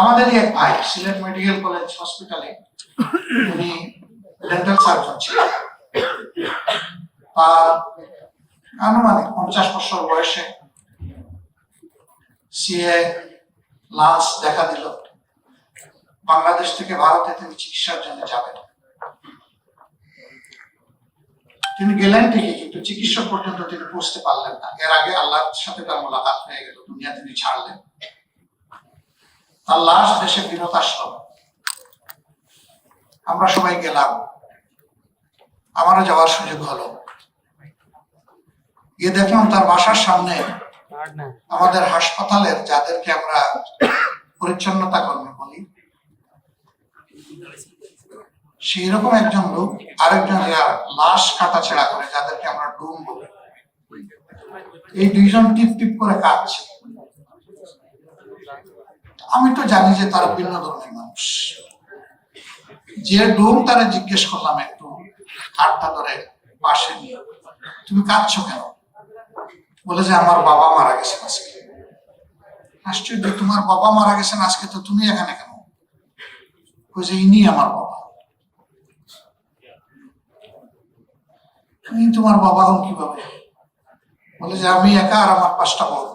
আমাদেরই এক ভাই, সিলেট মেডিকেল কলেজ হসপিটালে উনি ডেন্টাল সার্জন ছিলেন। আনুমানিক পঞ্চাশ বছর বয়সে সিএ লাঞ্চ দেখা দিল। বাংলাদেশ থেকে ভারতে তিনি চিকিৎসার জন্য যাবেন। তিনি গেলেন ঠিকই, কিন্তু চিকিৎসক পর্যন্ত তিনি পৌঁছতে পারলেন না। এর আগে আল্লাহর সাথে তার মোলাকাত হয়ে গেল, দুনিয়া তিনি ছাড়লেন। তার লাশ দেশে ফেরত আসলো। আমরা সবাই গেলাম। আমারও যাওয়ার সুযোগ হলো। গিয়ে দেখলাম তার বাসার সামনে আমাদের হাসপাতালের, যাদেরকে আমরা পরিচ্ছন্নতা কর্মী বলি সেই রকম একজন লোক আরেকজন লাশ কাটাছেড়া করে, যাদেরকে আমরা ডুম বলি। এই দুইজন টিপ টিপ করে কাটছে আমি তো জানি যে তারা ভিন্ন ধরনের মানুষ। যে ডোম তারা জিজ্ঞেস করলাম একটু হাতটা ধরে পাশে নিয়ে, তুমি কাঁদছো কেন? বলে যে, আমার বাবা মারা গেছেন আজকে। আশ্চর্য, তোমার বাবা মারা গেছেন আজকে, তো তুমি এখানে কেন? যে ইনি আমার বাবা। তুমি তোমার বাবা হন কীভাবে? বলে যে, আমি একা আর আমার পাঁচটা বড়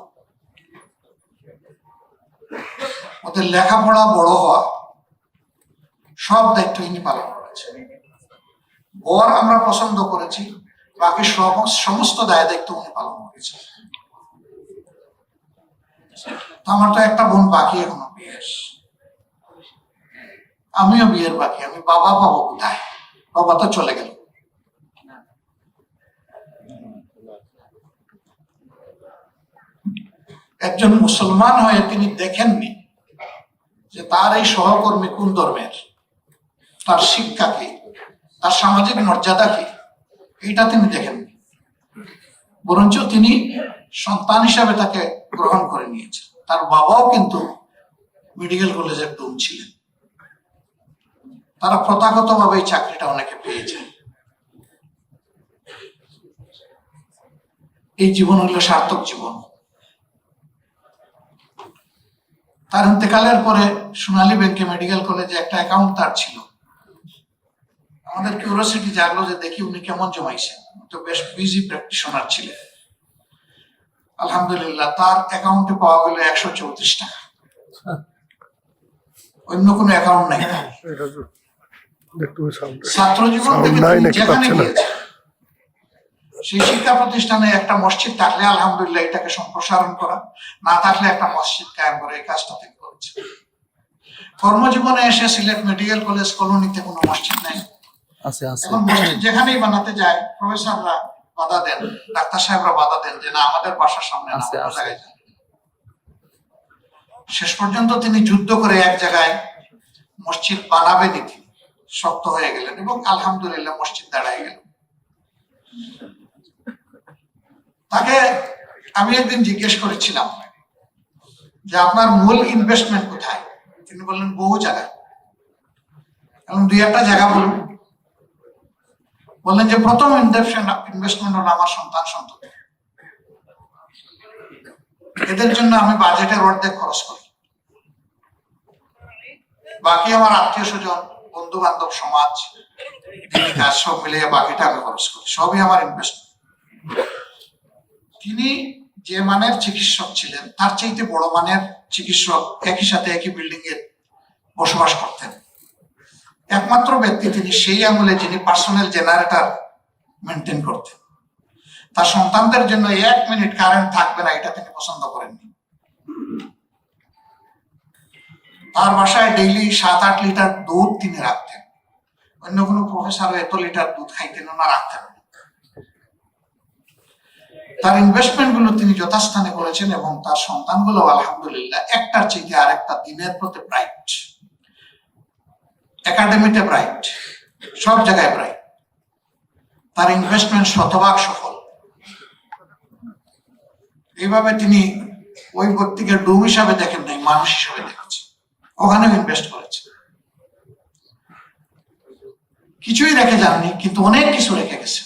ওদের লেখাপড়া বড় হওয়া সব দায়িত্ব ইনি পালন করেছেন বর আমরা পছন্দ করেছি, বাকি সমস্ত দায় দায়িত্ব উনি পালন করেছেন আমার তো একটা বোন বাকি এখনও বিয়ের। আমিও বিয়ের বাকি, আমি বাবা পাবো কোথায়? বাবা তো চলে গেল। একজন মুসলমান হয়ে তিনি দেখেননি তার এই সহকর্মী কোন ধর্মের? তার শিক্ষা কি? তার সামাজিক মর্যাদা কি? এটা তিনি দেখেননি বরঞ্চ তিনি সন্তান হিসাবে তাকে গ্রহণ করে নিয়েছেন। তার বাবাও কিন্তু মেডিকেল কলেজের ডুম ছিলেন। তারা প্রথাগতভাবে এই চাকরিটা অনেকে পেয়েছে এই জীবন হলো সার্থক জীবন। তার ইন্তেকালের পরে সোনালী ব্যাংকে মেডিকেল কলেজে একটা অ্যাকাউন্ট তার ছিল। আমাদের কিউরিয়াসিটি জাগলো যে দেখি উনি কেমন জমাইছেন। তো বেশ বিজি প্র্যাকটিশনার ছিলেন। আলহামদুলিল্লাহ তার অ্যাকাউন্টে পাওয়া গেল একশো চৌত্রিশ টাকা। অন্য কোনো অ্যাকাউন্ট নাই। সাউন্ড ছাত্র জীবন থেকে যেখানে? গিয়েছেন সেই শিক্ষা প্রতিষ্ঠানে একটা মসজিদ থাকলে আলহামদুলিল্লাহ এটাকে সম্প্রসারণ করা না থাকলে একটা মসজিদ কায়েম করে এই কাজটা তিনি করেছে কর্মজীবনে এসে সিলেট মেডিকেল কলেজ কলোনিতে কোনো মসজিদ নাই এখন মসজিদ যেখানেই বানাতে যায় প্রফেসররা বাধা দেন ডাক্তার সাহেবরা বাধা দেন যে না আমাদের বাসার সামনে না। জায়গায় যান। শেষ পর্যন্ত তিনি যুদ্ধ করে এক জায়গায় মসজিদ বানাবেনই তিনি শক্ত হয়ে গেলেন এবং আলহামদুলিল্লাহ মসজিদ দাঁড়ায় গেল তাকে আমি একদিন জিজ্ঞেস করেছিলাম যে আপনার মূল ইনভেস্টমেন্ট কোথায়? তিনি বললেন, বহু জায়গায়। এবং দুই একটা জায়গা বলুন। বললেন যে, প্রথম ইনভেস্টমেন্ট হলো আমার সন্তান সন্ততি। এদের জন্য আমি বাজেটের অর্ধেক খরচ করি। বাকি আমার আত্মীয় স্বজন বন্ধু বান্ধব সমাজ কাজ সব মিলিয়ে বাকিটা আমি খরচ করি। সবই আমার ইনভেস্টমেন্ট তিনি যে মানের চিকিৎসক ছিলেন, তার চাইতে বড় মানের চিকিৎসক একই সাথে একই বিল্ডিং এ বসবাস করতেন। একমাত্র ব্যক্তি তিনি, সেই আমলে যিনি পার্সোনাল জেনারেটর মেনটেন করতেন। তার সন্তানদের জন্য এক মিনিট কারেন্ট থাকবে না, এটা তিনি পছন্দ করেননি। তার বাসায় ডেইলি সাত আট লিটার দুধ তিনি রাখতেন। অন্য কোনো প্রফেসর এত লিটার দুধ খাইতেন না, রাখতেন না। তার ইনভেস্টমেন্টগুলো তিনি যথাস্থানে করেছেন এবং তার সন্তানগুলো আলহামদুলিল্লাহ একটার চেয়ে আরেকটা দিনের প্রতি ব্রাইট একাডেমিতে ব্রাইট সব জায়গায় ব্রাইট তার ইনভেস্টমেন্ট শতভাগ সফল। এইভাবে তিনি ওই ব্যক্তিকে ডুম হিসাবে দেখেন নাই, মানুষ হিসাবে দেখেছে। ওখানেও ইনভেস্ট করেছে। কিছুই রেখে যাননি, কিন্তু অনেক কিছু রেখে গেছে।